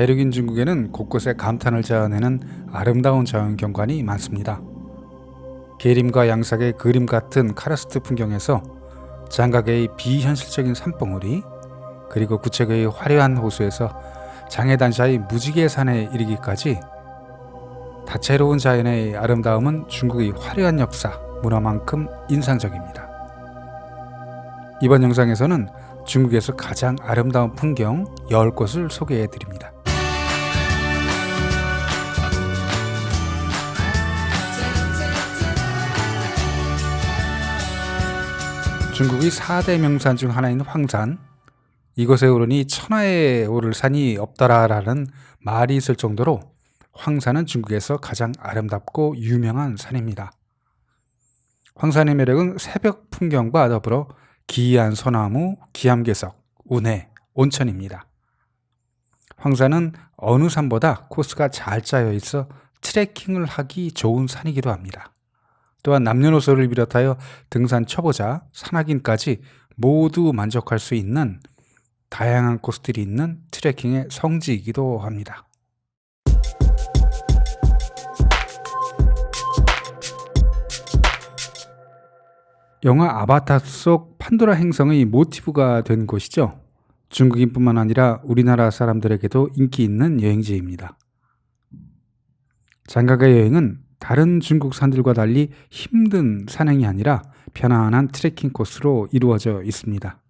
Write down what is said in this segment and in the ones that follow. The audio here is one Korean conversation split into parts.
대륙인 중국에는 곳곳에 감탄을 자아내는 아름다운 자연 경관이 많습니다. 계림과 양삭의 그림 같은 카라스트 풍경에서 장각의 비현실적인 산봉우리 그리고 구책의 화려한 호수에서 장해단샤의 무지개 산에 이르기까지 다채로운 자연의 아름다움은 중국의 화려한 역사, 문화만큼 인상적입니다. 이번 영상에서는 중국에서 가장 아름다운 풍경 10곳을 소개해 드립니다. 중국의 4대 명산 중 하나인 황산. 이곳에 오르니 천하에 오를 산이 없다라는 말이 있을 정도로 황산은 중국에서 가장 아름답고 유명한 산입니다. 황산의 매력은 새벽 풍경과 더불어 기이한 소나무, 기암괴석, 운해, 온천입니다. 황산은 어느 산보다 코스가 잘 짜여 있어 트레킹을 하기 좋은 산이기도 합니다. 또한 남녀노소를 비롯하여 등산 초보자, 산악인까지 모두 만족할 수 있는 다양한 코스들이 있는 트레킹의 성지이기도 합니다. 영화 아바타 속 판도라 행성의 모티브가 된 곳이죠. 중국인뿐만 아니라 우리나라 사람들에게도 인기 있는 여행지입니다. 장가의 여행은 다른 중국 산들과 달리 힘든 산행이 아니라 편안한 트레킹 코스로 이루어져 있습니다.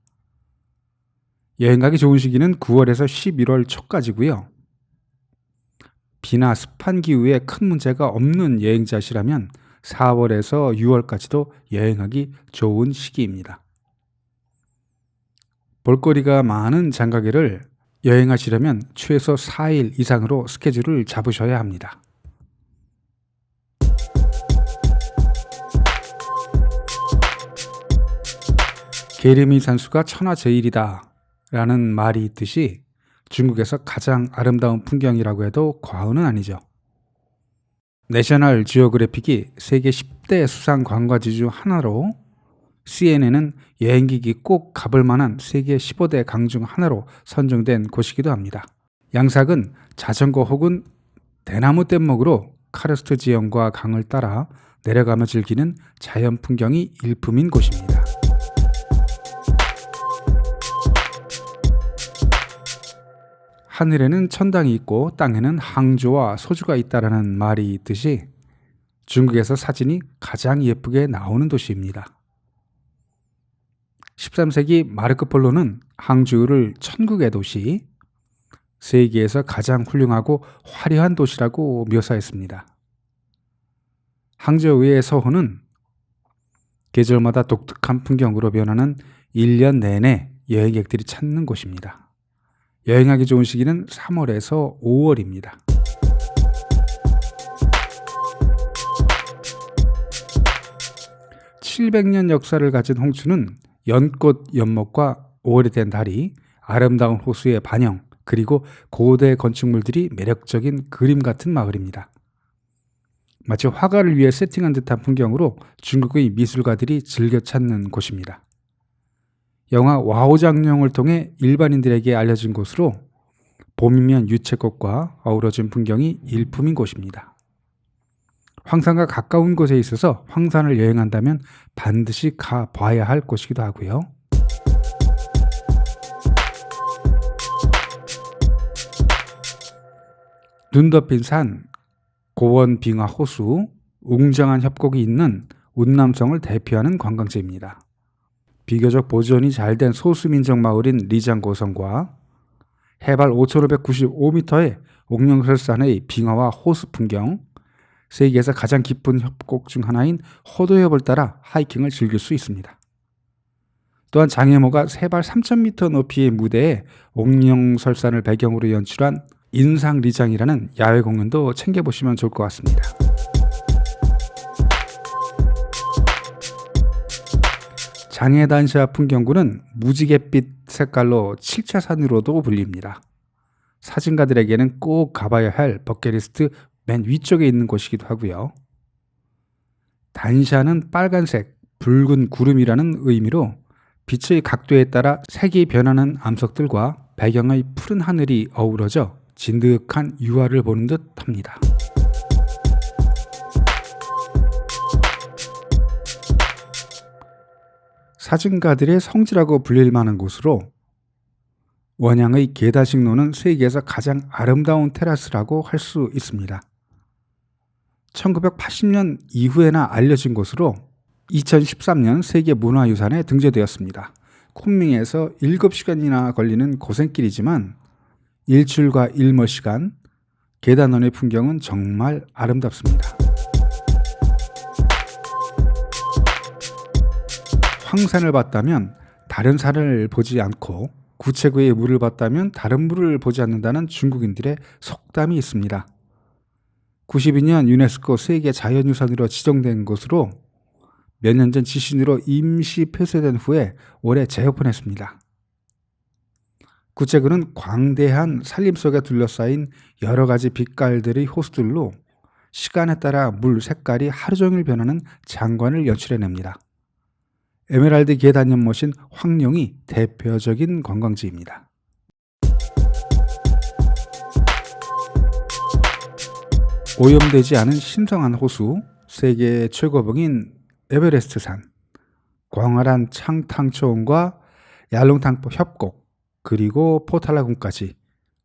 여행 가기 좋은 시기는 9월에서 11월 초까지고요. 비나 습한 기후에 큰 문제가 없는 여행자시라면 4월에서 6월까지도 여행하기 좋은 시기입니다. 볼거리가 많은 장가계를 여행하시려면 최소 4일 이상으로 스케줄을 잡으셔야 합니다. 게르미 산수가 천하제일이다 라는 말이 있듯이 중국에서 가장 아름다운 풍경이라고 해도 과언은 아니죠. 내셔널 지오그래픽이 세계 10대 수상 관광지 중 하나로 CNN은 여행객이 꼭 가볼 만한 세계 15대 강 중 하나로 선정된 곳이기도 합니다. 양삭은 자전거 혹은 대나무 뗏목으로 카르스트 지형과 강을 따라 내려가며 즐기는 자연 풍경이 일품인 곳입니다. 하늘에는 천당이 있고 땅에는 항조와 소주가 있다라는 말이 있듯이 중국에서 사진이 가장 예쁘게 나오는 도시입니다. 13세기 마르크 폴로는 항주를 천국의 도시, 세계에서 가장 훌륭하고 화려한 도시라고 묘사했습니다. 항저우의 서호는 계절마다 독특한 풍경으로 변하는 1년 내내 여행객들이 찾는 곳입니다. 여행하기 좋은 시기는 3월에서 5월입니다. (700년) 역사를 가진 홍수는 연꽃 연목과 오래된 다리, 아름다운 호수의 반영, 그리고 고대 건축물들이 매력적인 그림 같은 마을입니다. 마치 화가를 위해 세팅한 듯한 풍경으로 중국의 미술가들이 즐겨 찾는 곳입니다. 영화 와우 장룡을 통해 일반인들에게 알려진 곳으로 봄이면 유채꽃과 어우러진 풍경이 일품인 곳입니다. 황산과 가까운 곳에 있어서 황산을 여행한다면 반드시 가 봐야 할 곳이기도 하고요. 눈 덮인 산, 고원 빙하 호수, 웅장한 협곡이 있는 운남성을 대표하는 관광지입니다. 비교적 보존이 잘 된 소수민족 마을인 리장고성과 해발 5,595m의 옥령설산의 빙하와 호수 풍경, 세계에서 가장 깊은 협곡 중 하나인 호도협을 따라 하이킹을 즐길 수 있습니다. 또한 장애모가 세발 3,000m 높이의 무대에 옥령설산을 배경으로 연출한 인상리장이라는 야외 공연도 챙겨보시면 좋을 것 같습니다. 장해단샤 풍경구는 무지갯빛 색깔로 칠차산으로도 불립니다. 사진가들에게는 꼭 가봐야 할 버킷리스트 맨 위쪽에 있는 곳이기도 하고요. 단샤는 빨간색, 붉은 구름이라는 의미로 빛의 각도에 따라 색이 변하는 암석들과 배경의 푸른 하늘이 어우러져 진득한 유화를 보는 듯 합니다. 사진가들의 성지라고 불릴 만한 곳으로 원양의 계다식로는 세계에서 가장 아름다운 테라스라고 할 수 있습니다. 1980년 이후에나 알려진 곳으로 2013년 세계문화유산에 등재되었습니다. 쿤밍에서 7시간이나 걸리는 고생길이지만 일출과 일몰 시간, 계단원의 풍경은 정말 아름답습니다. 황산을 봤다면 다른 산을 보지 않고 구체구의 물을 봤다면 다른 물을 보지 않는다는 중국인들의 속담이 있습니다. 92년 유네스코 세계 자연유산으로 지정된 곳으로 몇 년 전 지진으로 임시 폐쇄된 후에 올해 재오픈했습니다. 구체구는 광대한 산림 속에 둘러싸인 여러 가지 빛깔들의 호수들로 시간에 따라 물 색깔이 하루 종일 변하는 장관을 연출해냅니다. 에메랄드 계 단 연못인 황룡이 대표적인 관광지입니다. 오염되지 않은 신성한 호수, 세계 최고봉인 에베레스트산, 광활한 창탕초원과 야롱탕포 협곡, 그리고 포탈라군까지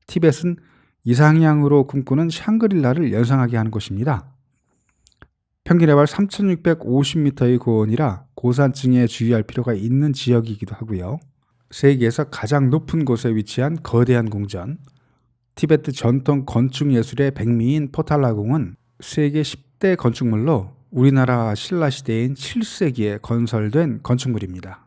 티벳은 이상향으로 꿈꾸는 샹그릴라를 연상하게 하는 곳입니다. 평균 해발 3,650m의 고원이라 고산증에 주의할 필요가 있는 지역이기도 하고요. 세계에서 가장 높은 곳에 위치한 거대한 궁전, 티베트 전통 건축 예술의 백미인 포탈라궁은 세계 10대 건축물로 우리나라 신라 시대인 7세기에 건설된 건축물입니다.